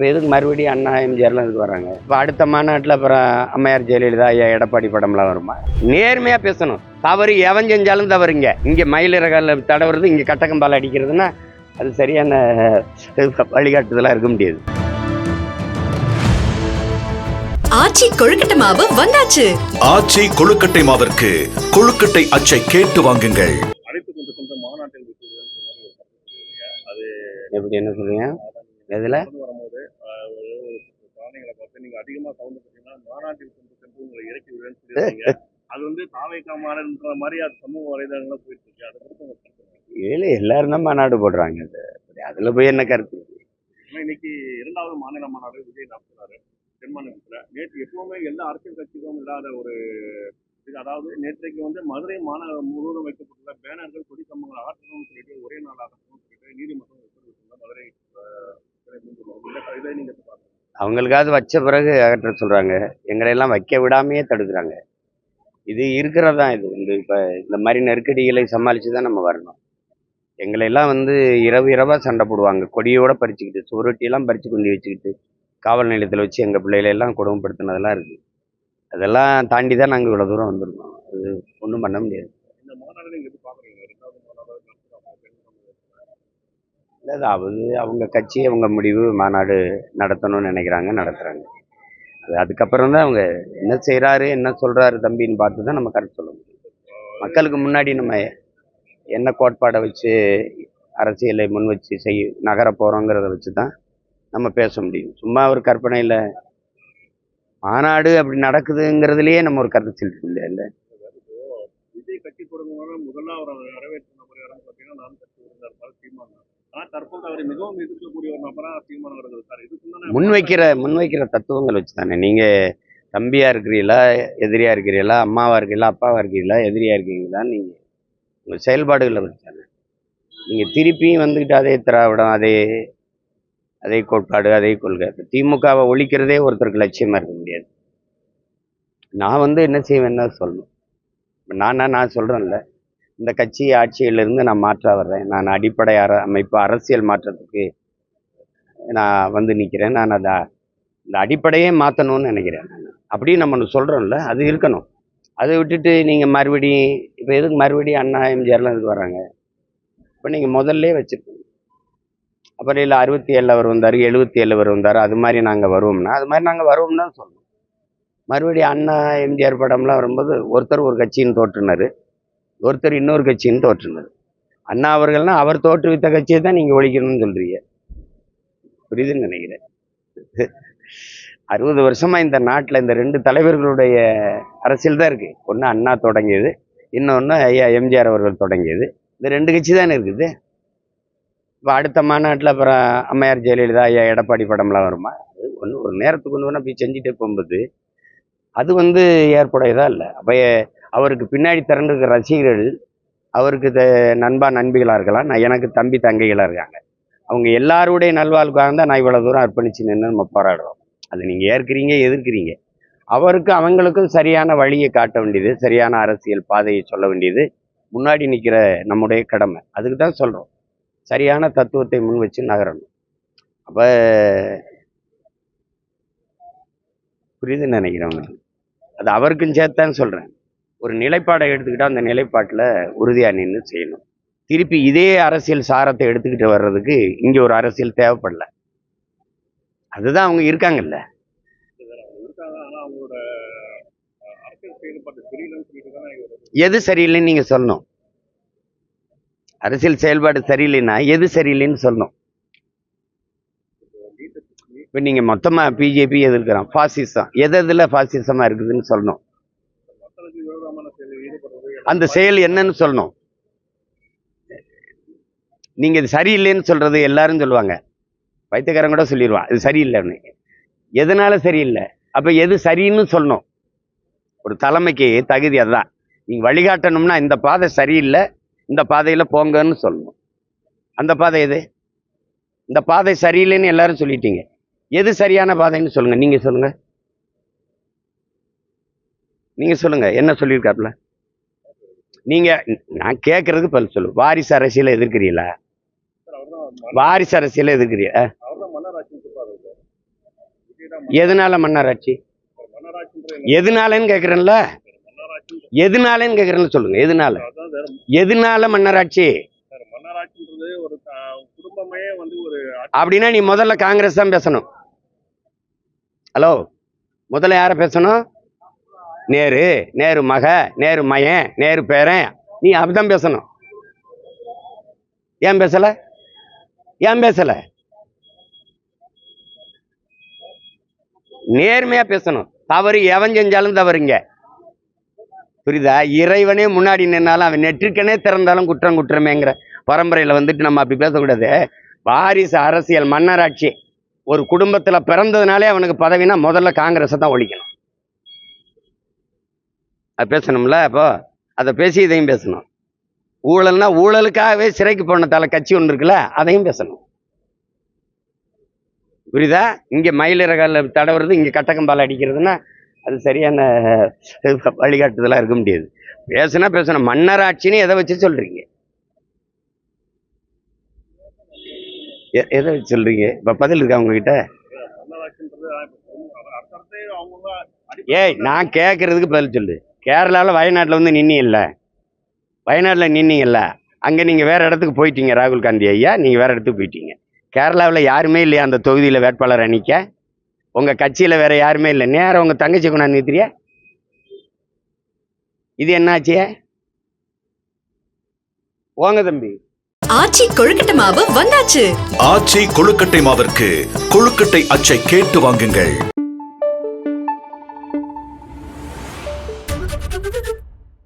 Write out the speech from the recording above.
இப்போ எதுக்கு மறுபடியும் அண்ணா எம்ஜிஆர்லாம் இதுக்கு வராங்க இப்போ அடுத்த மாநாட்டில் அப்புறம் அம்மையார் ஜெயலலிதா ஐயா எடப்பாடி படம்லாம் வருமா? நேர்மையாக பேசணும். தவறு எவன் செஞ்சாலும் தவறுங்க. இங்கே மயிலிறகால தடவுறது இங்கே கட்டக்கம்பால் அடிக்கிறதுனா அது சரியான வழிகாட்டுதலாக இருக்க முடியாது. ஆச்சி கொழுக்கட்டை மாவு வந்தாச்சு. ஆச்சி கொழுக்கட்டை மாவிற்கு கொழுக்கட்டை அச்சை கேட்டு வாங்குங்கள். எப்படி என்ன சொல்றீங்க? எதில் கொண்டு வரும்போது ஆஹ், ஒரு ஒரு பிராணிகளை பார்த்து நீங்க அதிகமா சவுண்ட் பண்ணீங்கன்னா மாநாட்டில் கொண்டு சென்று உங்களை இறக்கி விடுவேன்னு சொல்லியிருக்கீங்க. அது வந்து தாவைக்கா மாநாடுன்ற மாதிரி அது சமூக வலைதளங்கள போயிட்டு இருக்கு அதை என்ன? ஏழு எல்லாரும் தான் மாநாடு போடுறாங்க அது அதில் போய் என்ன கருத்து இன்னைக்கு இரண்டாவது மாநில மாநாடு விஜய் நடத்துறாரு தென் மாநிலத்துல. நேற்று எப்பவுமே எல்லா அரசியல் கட்சிகளும் இல்லாத ஒரு இது அதாவது நேற்றைக்கு வந்து மதுரை மாநகரம் முழுவதும் வைக்கப்பட்டுள்ள பேனர்கள் கொடி கம்பங்கள் ஆற்றணும்னு சொல்லிட்டு ஒரே நாள் ஆகணும்னு சொல்லிட்டு நீதிமன்றம் உத்தரவிட்டுள்ள மதுரை இதை நீங்க பாக்குறீங்க? அவங்களுக்காவது வச்ச பிறகு அகற்ற சொல்கிறாங்க எங்களையெல்லாம் வைக்க விடாமையே தடுக்கிறாங்க. இது இருக்கிறதா இது? வந்து இப்போ இந்த மாதிரி நெருக்கடிகளை சமாளித்து தான் நம்ம வரணும். எங்களையெல்லாம் வந்து இரவு இரவாக சண்டை போடுவாங்க. கொடியோட பறிச்சுக்கிட்டு சுவரொட்டியெல்லாம் பறித்து கொண்டு வச்சுக்கிட்டு காவல் நிலையத்தில் வச்சு எங்கள் பிள்ளைகளெல்லாம் கொடுமைப்படுத்தினதெல்லாம் இருக்குது அதெல்லாம் தாண்டி தான் நாங்கள் இவ்வளோ தூரம் வந்திருக்கோம். அது ஒன்றும் பண்ண முடியாது இந்த மாநாடு நீங்க எப்படி பாக்குறீங்க இரண்டாவது மாநாடு நடத்துறாங்க தென் தமிழகத்துல. அதாவது அது அவங்க கட்சி அவங்க முடிவு மாநாடு நடத்தணும்னு நினைக்கிறாங்க நடத்துகிறாங்க அது அதுக்கப்புறம் தான் அவங்க என்ன செய்கிறாரு என்ன சொல்கிறாரு தம்பின்னு பார்த்து தான் நம்ம கருத்து சொல்ல முடியும். மக்களுக்கு முன்னாடி நம்ம என்ன கோட்பாடை வச்சு அரசியலை முன் வச்சு செய் நகர போகிறோங்கிறத வச்சு தான் நம்ம பேச முடியும். சும்மா ஒரு கற்பனையில் மாநாடு அப்படி நடக்குதுங்கிறதுலையே நம்ம ஒரு கருத்து சொல்லிட்டு இல்லை இல்லை. விஜய் கட்சி முதல்ல அவர் வரவேற்று நான் கட்சி இருந்தார் சீமான் முன்வைக்கிற முன்வைக்கிற தத்துவங்கள் வச்சு தானே நீங்கள் தம்பியாக இருக்கிறீங்களா எதிரியாக இருக்கிறீங்களா அம்மாவாக இருக்கீங்களா அப்பாவாக இருக்கீங்களா எதிரியாக இருக்கீங்களா நீங்கள் உங்கள் செயல்பாடுகளை வச்சு தானே நீங்கள் திருப்பியும் வந்துக்கிட்டு அதே திராவிடம் அதே அதே கோட்பாடு அதே கொள்கை. திமுகவை ஒழிக்கிறதே ஒருத்தருக்கு லட்சியமாக இருக்க முடியாது. நான் வந்து என்ன செய்வேன்னு சொல்லணும். இப்போ நானா நான் சொல்கிறேன்ல இந்த கட்சி ஆட்சியிலிருந்து நான் மாற்ற வர்றேன். நான் அடிப்படை அர அமைப்பு அரசியல் மாற்றத்துக்கு நான் வந்து நிற்கிறேன் நான் அதை இந்த அடிப்படையே மாற்றணும்னு நினைக்கிறேன் நான். அப்படின்னு நம்ம சொல்கிறோம்ல அது இருக்கணும். அதை விட்டுட்டு நீங்கள் மறுபடியும் இப்போ எதுக்கு மறுபடியும் அண்ணா எம்ஜிஆர்லாம் இதுக்கு வராங்க இப்போ நீங்கள் முதல்ல வச்சுருக்கணும். அப்புறம் இல்லை அறுபத்தி ஏழில் அவர் வந்தார் எழுபத்தி ஏழில் அவர் வந்தார் அது மாதிரி நாங்கள் வருவோம்னா அது மாதிரி நாங்கள் வருவோம்னு தான் சொல்லணும் மறுபடியும் அண்ணா எம்ஜிஆர் படம்லாம் வரும்போது ஒருத்தர் ஒரு கட்சின்னு தோற்றுனார். ஒருத்தர் இன்னொரு கட்சின்னு தோற்றுனார். அண்ணா அவர்கள்னா அவர் தோற்றுவித்த கட்சியை தான் நீங்கள் ஒழிக்கணும்னு சொல்கிறீங்க புரியுதுன்னு நினைக்கிறேன். அறுபது வருஷமாக இந்த நாட்டில் இந்த ரெண்டு தலைவர்களுடைய அரசியல் தான் இருக்குது ஒன்று அண்ணா தொடங்கியது இன்னொன்று ஐயா எம்ஜிஆர் அவர்கள் தொடங்கியது. இந்த ரெண்டு கட்சி தானே இருக்குது? இப்போ அடுத்த மாநாட்டில் அப்புறம் அம்மையார் ஜெயலலிதா ஐயா எடப்பாடி படம்லாம் வருமா? அது ஒன்று ஒரு நேரத்துக்கு ஒன்று வேணால் போய் செஞ்சுட்டே போகும்போது அது வந்து ஏற்புடையதாக இல்லை? அப்போ அவருக்கு பின்னாடி திரண்டிருக்கிற ரசிகர்கள் அவருக்கு த- நண்பா நண்பிகளாக இருக்கலாம். நான் எனக்கு தம்பி தங்கைகளாக இருக்காங்க. அவங்க எல்லாருடைய நல்வாழ்வுக்காக தான் நான் இவ்வளோ தூரம் அர்ப்பணிச்சு நின்று நம்ம போராடுறோம். அது நீங்கள் ஏற்கிறீங்க எதிர்க்கிறீங்க. அவருக்கு அவங்களுக்கும் சரியான வழியை காட்ட வேண்டியது சரியான அரசியல் பாதையை சொல்ல வேண்டியது முன்னாடி நிற்கிற நம்முடைய கடமை. அதுக்கு தான் சொல்கிறோம் சரியான தத்துவத்தை முன் வச்சு நகரணும். அப்போ புரியுதுன்னு நினைக்கிறேன் அது அவருக்கும் சேர்த்தான்னு சொல்கிறேன் ஒரு நிலைப்பாடை எடுத்துக்கிட்டால் அந்த நிலைப்பாட்டில் உறுதியாக நின்று செய்யணும். திருப்பி இதே அரசியல் சாரத்தை எடுத்துக்கிட்டு வர்றதுக்கு இங்கே ஒரு அரசியல் தேவைப்படல. அதுதான் அவங்க இருக்காங்கல்ல. இருக்காங்க எது சரியில்லைன்னு நீங்கள் சொல்லணும். அரசியல் செயல்பாடு சரியில்லைன்னா எது சரியில்லைன்னு சொல்லணும். இப்போ நீங்கள் மொத்தமாக பிஜேபி எதிர்க்கிறான். ஃபாசிசம் எது எதில் ஃபாசிசமாக இருக்குதுன்னு சொல்லணும். அந்த செயல் என்னன்னு சொல்லணும். நீங்கள் இது சரியில்லைன்னு சொல்கிறது எல்லாரும் சொல்லுவாங்க. வைத்தியக்காரன் கூட சொல்லிடுவான் இது சரியில்லைன்னு. எதனால சரியில்லை? அப்போ எது சரின்னு சொல்லணும். ஒரு தலைமைக்கு தகுதி அதுதான். நீங்கள் வழிகாட்டணும்னா இந்த பாதை சரியில்லை இந்த பாதையில் போங்கன்னு சொல்லணும். அந்த பாதை எது? இந்த பாதை சரியில்லைன்னு எல்லாரும் சொல்லிட்டீங்க. எது சரியான பாதைன்னு சொல்லுங்க. நீங்க சொல்லுங்க. நீங்க சொல்லுங்க என்ன சொல்லியிருக்காப்புல? நீங்க நான் கேட்கறதுக்கு பதில் சொல்லு. வாரிசு அரசியலை எதிர்க்கிறீங்களா? வாரிசு அரசியலை எதிர்க்கிறீங்களா எதனால மன்னராட்சி எதனாலன்னு கேட்குறேன்ல எதனாலன்னு கேட்குறேன்னு சொல்லுங்க. எதனால? எதனால மன்னராட்சி அப்படின்னா நீ முதல்ல காங்கிரஸ் தான் பேசணும். ஹலோ. முதல்ல யாரை பேசணும்? நேரு நேரு மக நேரு மயன் நேரு பேரன். நீ அப்படிதான் பேசணும். ஏன் பேசல? ஏன் பேசல? நேர்மையா பேசணும். தவறு எவன் செஞ்சாலும் தவறுங்க. புரியுதா? இறைவனே முன்னாடி நின்னாலும் அவன் நெற்றிக்கனே திறந்தாலும் குற்றம் குற்றமேங்கிற பரம்பரையில வந்துட்டு நம்ம அப்படி பேசக்கூடாது. வாரிசு அரசியல் மன்னராட்சி. ஒரு குடும்பத்துல பிறந்ததுனாலே அவனுக்கு பதவினா முதல்ல காங்கிரஸை தான் ஒழிக்கணும். அது பேசணும்ல அப்போது அதை பேசி இதையும் பேசணும். ஊழல்னா ஊழலுக்காகவே சிறைக்கு போன தலை கட்சி ஒன்று இருக்குல்ல அதையும் பேசணும். புரியுதா? இங்கே மயிலிறகால தடவுறது இங்கே கட்டக்கம்பால் அடிக்கிறதுன்னா அது சரியான வழிகாட்டுதலாக இருக்க முடியாது. பேசுனா பேசணும். மன்னராட்சின்னு எதை வச்சு சொல்கிறீங்க எ- எதை வச்சு சொல்கிறீங்க இப்போ பதில் இருக்கா உங்ககிட்ட? ஏய் நான் கேட்குறதுக்கு பதில் சொல்லு. கேரளாவில் வயநாட்டில் வந்து நின்னீங்கல்ல? வயநாட்டில் நின்னீங்கல்ல? அங்கே நீங்கள் வேற இடத்துக்கு போயிட்டீங்க ராகுல் காந்தி ஐயா. நீங்கள் வேற இடத்துக்கு போயிட்டீங்க. கேரளாவில் யாருமே இல்லையா அந்த தொகுதியில் வேட்பாளர் அணிக்க? உங்கள் கட்சியில் வேற யாருமே இல்லை. நேரம் உங்கள் தங்கச்சி கொண்டாந்து நிறுத்துறியா? இது என்னாச்சு? போங்க தம்பி. ஆச்சி கொழுக்கட்டை மாவு வந்தாச்சு. ஆச்சி கொழுக்கட்டை மாவிற்கு கொழுக்கட்டை அச்சை கேட்டு வாங்குங்கள்.